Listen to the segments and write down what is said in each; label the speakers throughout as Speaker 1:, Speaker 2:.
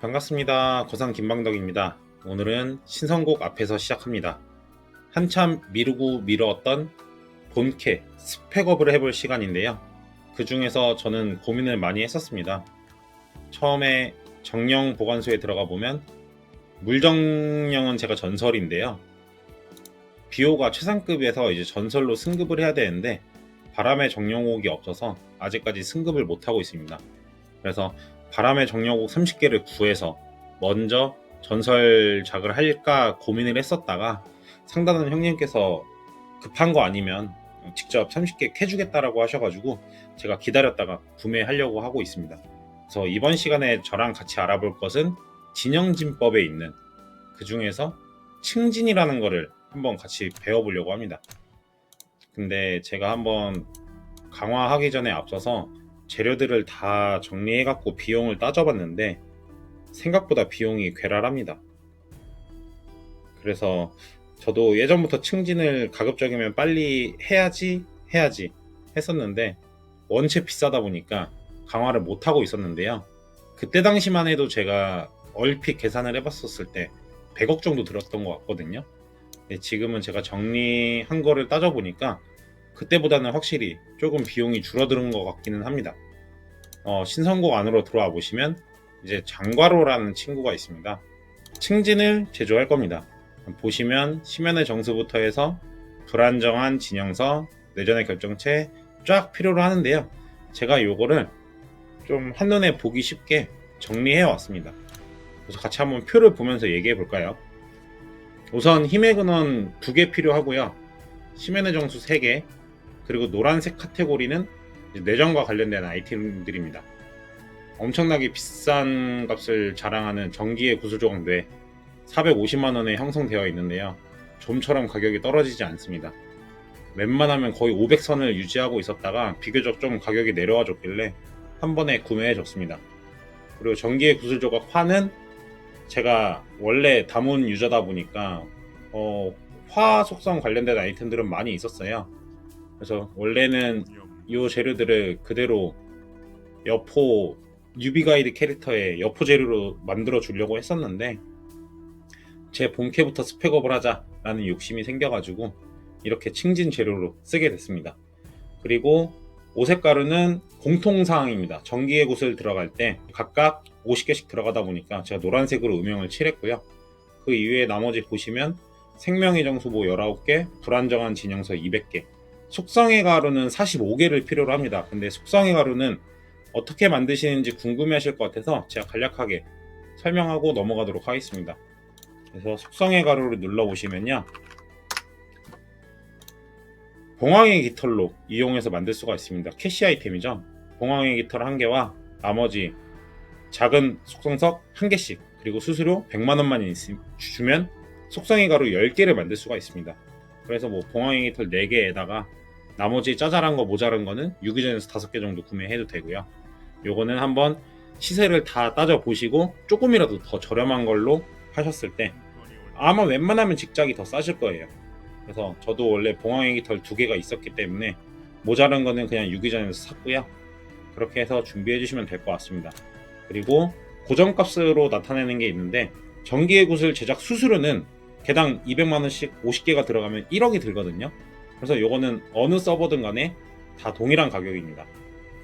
Speaker 1: 반갑습니다. 고상 김방덕입니다. 오늘은 신선곡 앞에서 시작합니다. 한참 미루고 미루었던 본캐 스펙업을 해볼 시간인데요. 그 중에서 저는 고민을 많이 했었습니다. 처음에 정령 보관소에 들어가 보면 물정령은 제가 전설인데요. 비오가 최상급에서 이제 전설로 승급을 해야 되는데 바람의 정령옥이 없어서 아직까지 승급을 못하고 있습니다. 그래서 바람의 정령옥 30개를 구해서 먼저 전설작을 할까 고민을 했었다가 상단은 형님께서 급한 거 아니면 직접 30개 캐주겠다라고 하셔가지고 제가 기다렸다가 구매하려고 하고 있습니다. 그래서 이번 시간에 저랑 같이 알아볼 것은 진영진법에 있는 그 중에서 층진이라는 거를 한번 같이 배워보려고 합니다. 근데 제가 한번 강화하기 전에 앞서서 재료들을 다 정리해갖고 비용을 따져봤는데 생각보다 비용이 괴랄합니다. 그래서 저도 예전부터 층진을 가급적이면 빨리 해야지 해야지 했었는데 원체 비싸다 보니까 강화를 못하고 있었는데요. 그때 당시만 해도 제가 얼핏 계산을 해봤었을 때 100억 정도 들었던 것 같거든요. 지금은 제가 정리한 거를 따져보니까 그때보다는 확실히 조금 비용이 줄어드는 것 같기는 합니다. 어, 신선곡 안으로 들어와 보시면 이제 장과로라는 친구가 있습니다. 층진을 제조할 겁니다. 보시면 심연의 정수부터 해서 불안정한 진영서, 내전의 결정체 쫙 필요로 하는데요. 제가 요거를 좀 한눈에 보기 쉽게 정리해 왔습니다. 그래서 같이 한번 표를 보면서 얘기해 볼까요? 우선 힘의 근원 2개 필요하고요. 심연의 정수 3개, 그리고 노란색 카테고리는 내전과 관련된 아이템들입니다. 엄청나게 비싼 값을 자랑하는 전기의 구슬 조각 뇌 450만 원에 형성되어 있는데요. 좀처럼 가격이 떨어지지 않습니다. 웬만하면 거의 500선을 유지하고 있었다가 비교적 좀 가격이 내려와 줬길래 한 번에 구매해 줬습니다. 그리고 전기의 구슬 조각 화는 제가 원래 다문 유저다 보니까 어, 화 속성 관련된 아이템들은 많이 있었어요. 그래서 원래는 이 재료들을 그대로 여포 뉴비 가이드 캐릭터의 여포 재료로 만들어 주려고 했었는데 제 본캐부터 스펙업을 하자라는 욕심이 생겨가지고 이렇게 층진 재료로 쓰게 됐습니다. 그리고 오색 가루는 공통사항입니다. 전기의 곳을 들어갈 때 각각 50개씩 들어가다 보니까 제가 노란색으로 음영을 칠했고요. 그 이외에 나머지 보시면 생명의 정수보 19개, 불안정한 진영서 200개, 속성의 가루는 45개를 필요로 합니다. 근데 속성의 가루는 어떻게 만드시는지 궁금해 하실 것 같아서 제가 간략하게 설명하고 넘어가도록 하겠습니다. 그래서 속성의 가루를 눌러보시면요. 봉황의 깃털로 이용해서 만들 수가 있습니다. 캐시 아이템이죠. 봉황의 깃털 1개와 나머지 작은 속성석 1개씩 그리고 수수료 100만원만 주면 속성의 가루 10개를 만들 수가 있습니다. 그래서 뭐 봉황의 깃털 4개에다가 나머지 짜잘한 거 모자란 거는 유기전에서 5개 정도 구매해도 되고요. 요거는 한번 시세를 다 따져 보시고 조금이라도 더 저렴한 걸로 하셨을 때 아마 웬만하면 직작이 더 싸실 거예요. 그래서 저도 원래 봉황의 깃털 두 개가 있었기 때문에 모자란 거는 그냥 유기전에서 샀고요. 그렇게 해서 준비해 주시면 될 것 같습니다. 그리고 고정값으로 나타내는 게 있는데 전기의 구슬 제작 수수료는 개당 200만 원씩 50개가 들어가면 1억이 들거든요. 그래서 요거는 어느 서버든 간에 다 동일한 가격입니다.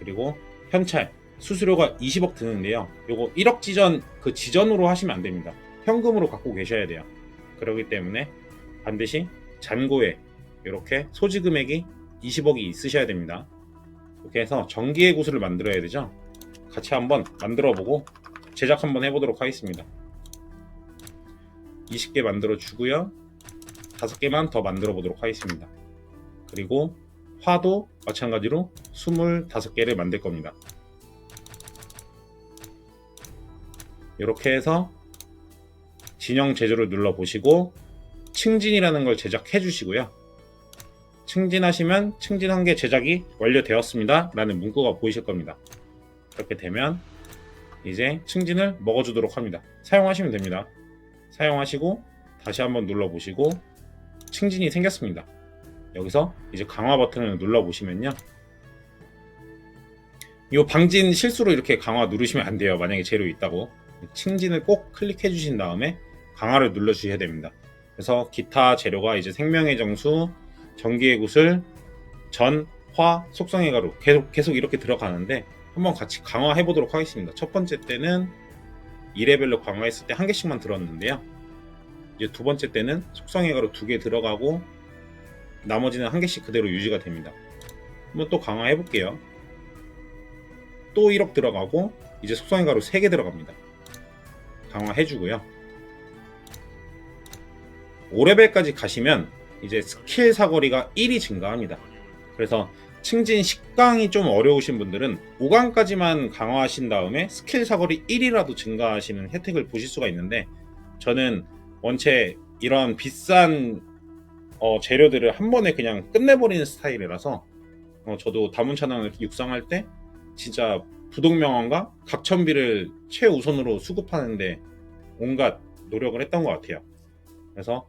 Speaker 1: 그리고 현찰, 수수료가 20억 드는데요. 요거 1억 지전 그 지전으로 하시면 안 됩니다. 현금으로 갖고 계셔야 돼요. 그렇기 때문에 반드시 잔고에 이렇게 소지 금액이 20억이 있으셔야 됩니다. 이렇게 해서 전기의 구슬을 만들어야 되죠. 같이 한번 만들어 보고 제작 한번 해보도록 하겠습니다. 20개 만들어 주고요. 5개만 더 만들어 보도록 하겠습니다. 그리고 화도 마찬가지로 25개를 만들 겁니다. 이렇게 해서 진영 제조를 눌러 보시고 층진이라는 걸 제작해 주시고요. 층진하시면 층진 한 개 제작이 완료되었습니다. 라는 문구가 보이실 겁니다. 그렇게 되면 이제 층진을 먹어주도록 합니다. 사용하시면 됩니다. 사용하시고 다시 한번 눌러 보시고 층진이 생겼습니다. 여기서 이제 강화 버튼을 눌러 보시면요. 이 방진 실수로 이렇게 강화 누르시면 안 돼요. 만약에 재료 있다고. 칭진을 꼭 클릭해 주신 다음에 강화를 눌러 주셔야 됩니다. 그래서 기타 재료가 이제 생명의 정수, 전기의 구슬, 전, 화, 속성의 가루 계속 계속 이렇게 들어가는데 한번 같이 강화해 보도록 하겠습니다. 첫 번째 때는 2레벨로 강화했을 때 한 개씩만 들었는데요. 이제 두 번째 때는 속성의 가루 두개 들어가고 나머지는 한 개씩 그대로 유지가 됩니다. 한번 또 강화해 볼게요. 또 1억 들어가고 이제 속성의 가루 3개 들어갑니다. 강화해 주고요. 5레벨까지 가시면 이제 스킬 사거리가 1이 증가합니다. 그래서 칭진 10강이 좀 어려우신 분들은 5강까지만 강화하신 다음에 스킬 사거리 1이라도 증가하시는 혜택을 보실 수가 있는데 저는 원체 이런 비싼 어, 재료들을 한 번에 그냥 끝내버리는 스타일이라서 어, 저도 다문찬왕을 육성할 때 진짜 부동명왕과 각천비를 최우선으로 수급하는데 온갖 노력을 했던 것 같아요. 그래서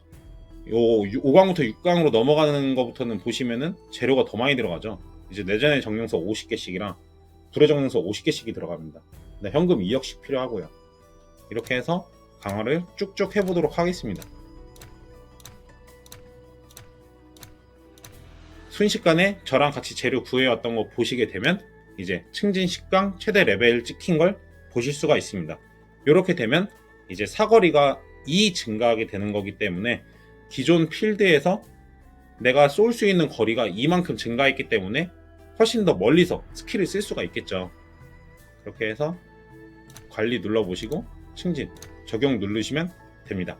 Speaker 1: 요 5강부터 6강으로 넘어가는 것부터는 보시면은 재료가 더 많이 들어가죠. 이제 내전의 정령서 50개씩이랑 불의 정령서 50개씩이 들어갑니다. 근데 현금 2억씩 필요하고요. 이렇게 해서 강화를 쭉쭉 해보도록 하겠습니다. 순식간에 저랑 같이 재료 구해왔던 거 보시게 되면 이제 승진 10강 최대 레벨 찍힌 걸 보실 수가 있습니다. 이렇게 되면 이제 사거리가 2 증가하게 되는 거기 때문에 기존 필드에서 내가 쏠 수 있는 거리가 이만큼 증가했기 때문에 훨씬 더 멀리서 스킬을 쓸 수가 있겠죠. 그렇게 해서 관리 눌러보시고 승진 적용 누르시면 됩니다.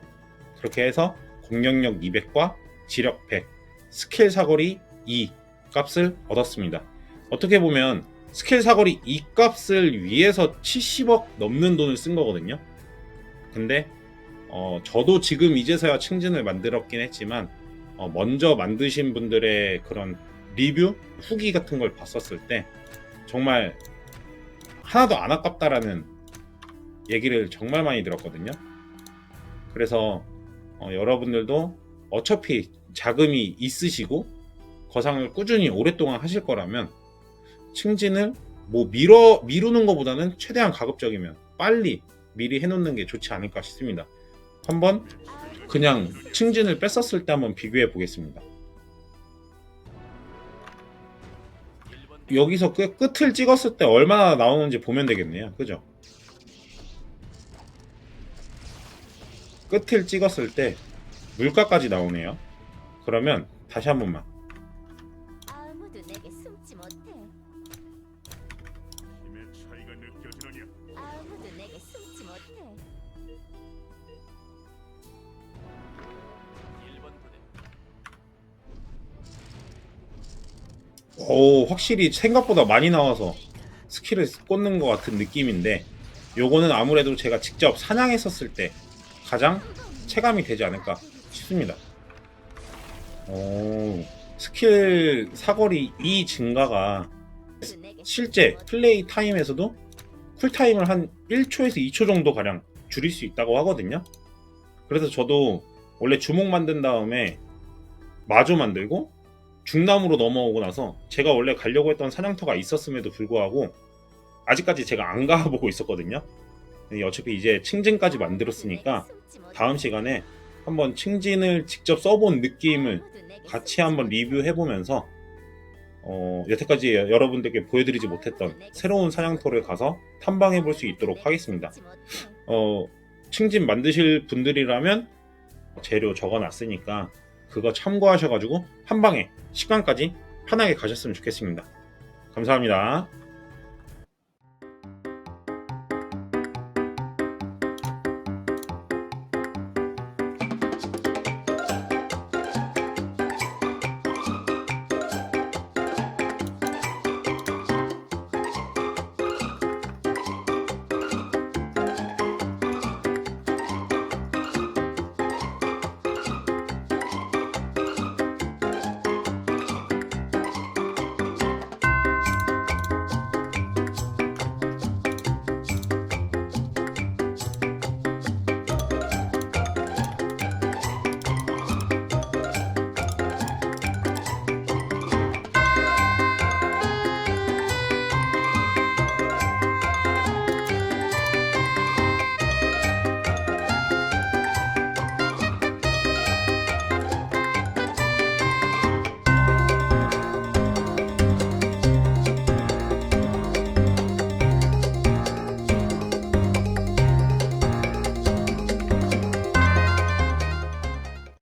Speaker 1: 그렇게 해서 공격력 200과 지력 100, 스킬 사거리 2 값을 얻었습니다. 어떻게 보면 스킬 사거리 2 값을 위해서 70억 넘는 돈을 쓴 거거든요. 근데 어, 저도 지금 이제서야 층진을 만들었긴 했지만 어, 먼저 만드신 분들의 그런 리뷰 후기 같은 걸 봤었을 때 정말 하나도 안 아깝다라는 얘기를 정말 많이 들었거든요. 그래서 어, 여러분들도 어차피 자금이 있으시고 거상을 꾸준히 오랫동안 하실 거라면 층진을 뭐 미뤄 미루는 것보다는 최대한 가급적이면 빨리 미리 해놓는 게 좋지 않을까 싶습니다. 한번 그냥 층진을 뺐었을 때 한번 비교해 보겠습니다. 여기서 끝, 끝을 찍었을 때 얼마나 나오는지 보면 되겠네요. 그죠? 끝을 찍었을 때 물가까지 나오네요. 그러면 다시 한 번만. 오, 확실히 생각보다 많이 나와서 스킬을 꽂는 것 같은 느낌인데 요거는 아무래도 제가 직접 사냥했었을 때 가장 체감이 되지 않을까 싶습니다. 오, 스킬 사거리 이 증가가
Speaker 2: 아무도 내게
Speaker 1: 실제 플레이 타임에서도 쿨타임을 한 1초에서 2초 정도 가량 줄일 수 있다고 하거든요. 그래서 저도 원래 주먹 만든 다음에 마조 만들고 중남으로 넘어오고 나서 제가 원래 가려고 했던 사냥터가 있었음에도 불구하고 아직까지 제가 안 가보고 있었거든요. 어차피 이제 칭진까지 만들었으니까 다음 시간에 한번 칭진을 직접 써본 느낌을 같이 한번 리뷰해보면서 어, 여태까지 여러분들께 보여드리지 못했던 새로운 사냥터를 가서 탐방해 볼 수 있도록 하겠습니다. 어, 칭진 만드실 분들이라면 재료 적어 놨으니까 그거 참고하셔가지고 한 방에 시간까지 편하게 가셨으면 좋겠습니다. 감사합니다.